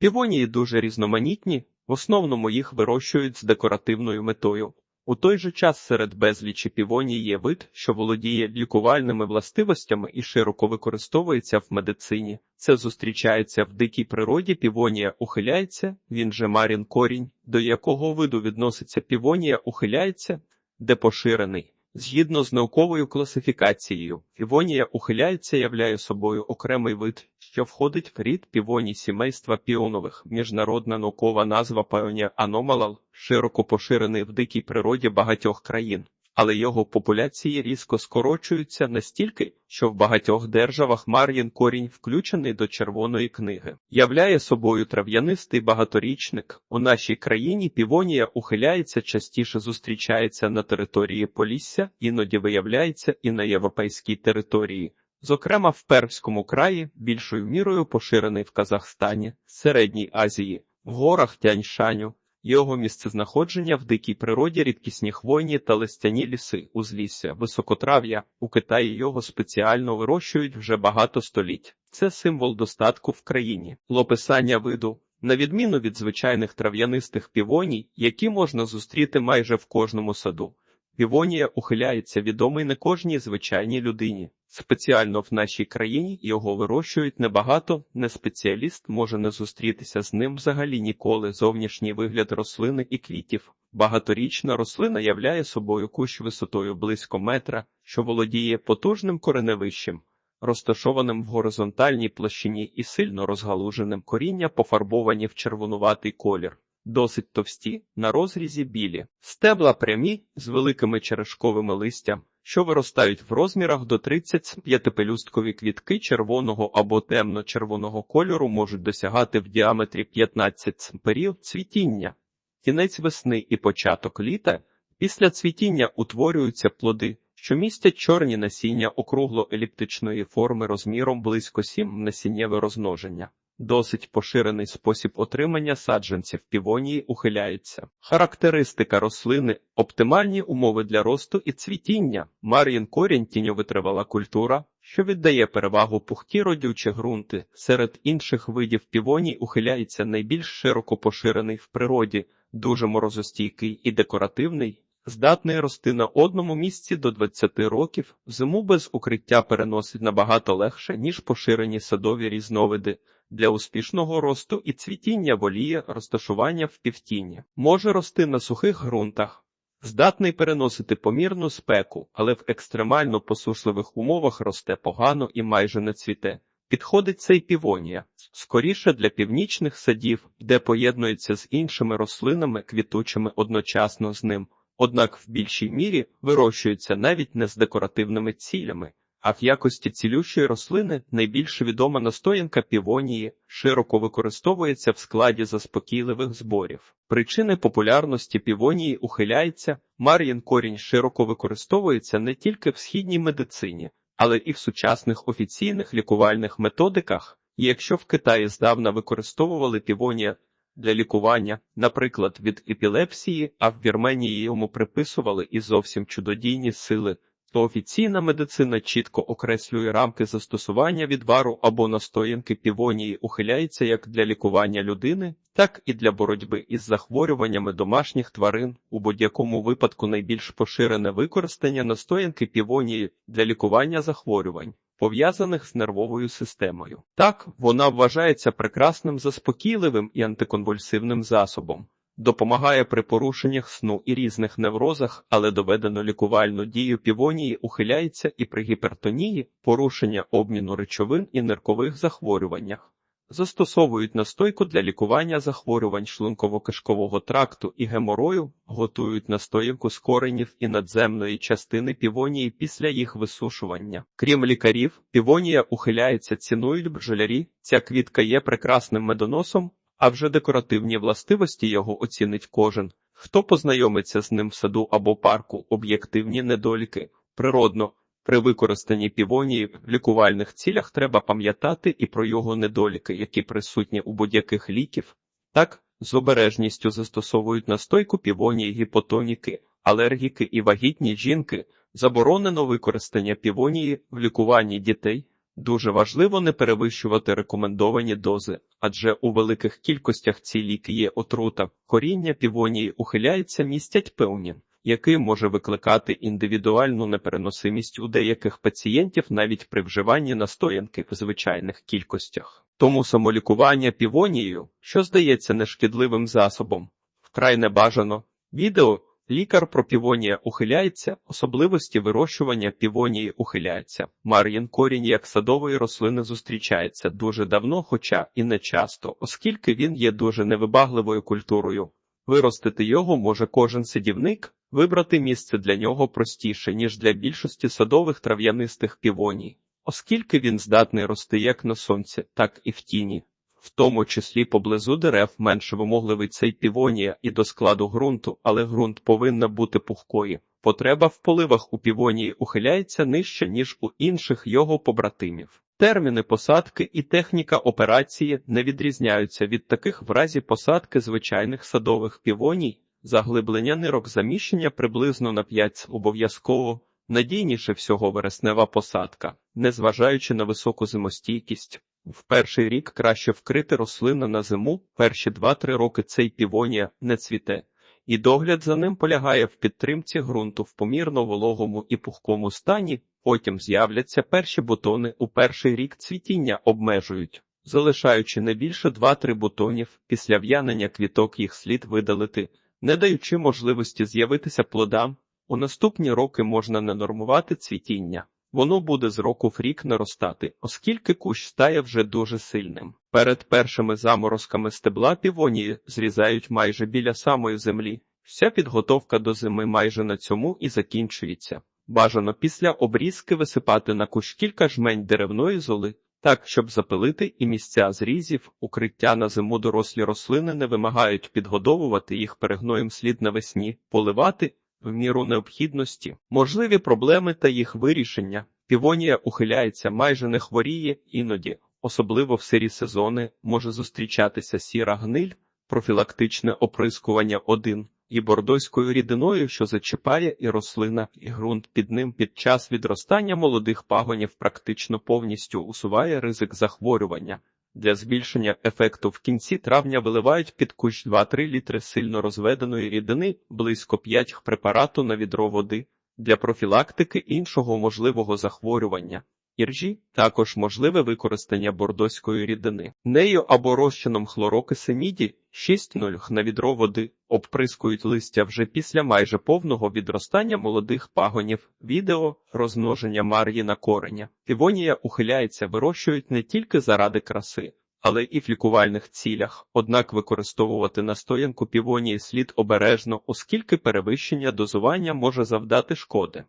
Півонії дуже різноманітні, в основному їх вирощують з декоративною метою. У той же час серед безлічі півоній є вид, що володіє лікувальними властивостями і широко використовується в медицині. Це зустрічається в дикій природі. Півонія ухиляється, він же марін корінь, до якого виду відноситься півонія ухиляється, де поширений. Згідно з науковою класифікацією, півонія ухиляється являє собою окремий вид, що входить в рід півоній сімейства піонових. Міжнародна наукова назва Pioneer anomalal, широко поширений в дикій природі багатьох країн. Але його популяції різко скорочуються настільки, що в багатьох державах Мар'їн корінь включений до червоної книги. Являє собою трав'янистий багаторічник. У нашій країні півонія ухиляється, частіше зустрічається на території Полісся, іноді виявляється і на європейській території. Зокрема, в Пермському краї, більшою мірою поширений в Казахстані, Середній Азії, в горах Тяньшаню, його місцезнаходження в дикій природі рідкісні хвойні та листяні ліси, узлісся, високотрав'я. У Китаї його спеціально вирощують вже багато століть. Це символ достатку в країні. Лописання виду. На відміну від звичайних трав'янистих півоній, які можна зустріти майже в кожному саду. Півонія ухиляється відомий не кожній звичайній людині. Спеціально в нашій країні його вирощують небагато, не спеціаліст може не зустрітися з ним взагалі ніколи. Зовнішній вигляд рослини і квітів. Багаторічна рослина являє собою кущ висотою близько метра, що володіє потужним кореневищем, розташованим в горизонтальній площині і сильно розгалуженим коріння пофарбовані в червонуватий колір. Досить товсті, на розрізі білі, стебла прямі з великими черешковими листям, що виростають в розмірах до 35 пелюсткові квітки червоного або темно-червоного кольору можуть досягати в діаметрі 15 см цвітіння. Кінець весни і початок літа після цвітіння утворюються плоди, що містять чорні насіння округло-еліптичної форми розміром близько 7 насіннєве розмноження. Досить поширений спосіб отримання саджанців півонії ухиляється. Характеристика рослини, оптимальні умови для росту і цвітіння. Мар'їн корінь тіньовитривала культура, що віддає перевагу пухті родючі ґрунти. Серед інших видів півоній ухиляється найбільш широко поширений в природі, дуже морозостійкий і декоративний. Здатний рости на одному місці до 20 років, зиму без укриття переносить набагато легше, ніж поширені садові різновиди. Для успішного росту і цвітіння воліє розташування в півтіні. Може рости на сухих ґрунтах. Здатний переносити помірну спеку, але в екстремально посушливих умовах росте погано і майже не цвіте. Підходить цей півонія, скоріше для північних садів, де поєднується з іншими рослинами, квітучими одночасно з ним, однак в більшій мірі вирощується навіть не з декоративними цілями. А в якості цілющої рослини найбільш відома настоянка півонії широко використовується в складі заспокійливих зборів. Причини популярності півонії ухиляється, мар'їн корінь широко використовується не тільки в східній медицині, але і в сучасних офіційних лікувальних методиках. І якщо в Китаї здавна використовували півонія для лікування, наприклад, від епілепсії, а в Вірменії йому приписували і зовсім чудодійні сили то офіційна медицина чітко окреслює рамки застосування відвару або настоянки півонії ухиляється як для лікування людини, так і для боротьби із захворюваннями домашніх тварин. У будь-якому випадку найбільш поширене використання настоянки півонії для лікування захворювань. Пов'язаних з нервовою системою. Так, вона вважається прекрасним заспокійливим і антиконвульсивним засобом допомагає при порушеннях сну і різних неврозах, але доведено лікувальну дію півонії ухиляється і при гіпертонії, порушення обміну речовин і ниркових захворюваннях. Застосовують настойку для лікування захворювань шлунково-кишкового тракту і геморою, готують настоянку з коренів і надземної частини півонії після їх висушування. Крім лікарів, півонія ухиляється, цінують бджолярі. Ця квітка є прекрасним медоносом, а вже декоративні властивості його оцінить кожен, хто познайомиться з ним в саду або парку, об'єктивні недоліки. Природно, при використанні півонії в лікувальних цілях треба пам'ятати і про його недоліки, які присутні у будь-яких ліків. Так, з обережністю застосовують настойку півонії гіпотоніки, алергіки і вагітні жінки, заборонено використання півонії в лікуванні дітей. Дуже важливо не перевищувати рекомендовані дози, адже у великих кількостях ці ліки є отрута. Коріння півонії ухиляється містять пеонін, який може викликати індивідуальну непереносимість у деяких пацієнтів навіть при вживанні настоянки в звичайних кількостях. Тому самолікування півонією, що здається нешкідливим засобом, вкрай не бажано. Відео Лікар про півонія ухиляється, особливості вирощування півонії ухиляється. Мар'їн корінь як садової рослини зустрічається дуже давно, хоча і не часто, оскільки він є дуже невибагливою культурою. Виростити його може кожен садівник, вибрати місце для нього простіше, ніж для більшості садових трав'янистих півоній, оскільки він здатний рости як на сонці, так і в тіні. В тому числі поблизу дерев менше вимогливий цей півонія і до складу ґрунту, але ґрунт повинна бути пухкою. Потреба в поливах у півонії ухиляється нижче, ніж у інших його побратимів. Терміни посадки і техніка операції не відрізняються від таких в разі посадки звичайних садових півоній, заглиблення нирок заміщення приблизно на 5 обов'язково, надійніше всього вереснева посадка, незважаючи на високу зимостійкість. В перший рік краще вкрити рослину на зиму, перші 2-3 роки цей півонія не цвіте, і догляд за ним полягає в підтримці ґрунту в помірно вологому і пухкому стані, потім з'являться перші бутони у перший рік цвітіння обмежують, залишаючи не більше 2-3 бутонів, після в'янення квіток їх слід видалити, не даючи можливості з'явитися плодам, у наступні роки можна не нормувати цвітіння. Воно буде з року в рік наростати, оскільки кущ стає вже дуже сильним. Перед першими заморозками стебла півонії зрізають майже біля самої землі. Вся підготовка до зими майже на цьому і закінчується. Бажано після обрізки висипати на кущ кілька жмень деревної золи, так щоб запилити і місця зрізів, укриття на зиму дорослі рослини не вимагають підгодовувати їх перегноєм слід навесні, поливати в міру необхідності, можливі проблеми та їх вирішення. Півонія ухиляється, майже не хворіє, іноді, особливо в сирі сезони, може зустрічатися сіра гниль, профілактичне оприскування 1 і бордоською рідиною, що зачіпає і рослина, і ґрунт під ним під час відростання молодих пагонів практично повністю усуває ризик захворювання. Для збільшення ефекту в кінці травня виливають під кущ 2-3 літри сильно розведеної рідини, близько 5 препарату на відро води для профілактики іншого можливого захворювання. Іржі також можливе використання бордоської рідини. Нею або розчином хлорокиси міді 6,0 на відро води обприскують листя вже після майже повного відростання молодих пагонів. Відео розмноження мар'ї на кореня. Півонія ухиляється, вирощують не тільки заради краси, але і в лікувальних цілях. Однак використовувати настоянку півонії слід обережно, оскільки перевищення дозування може завдати шкоди.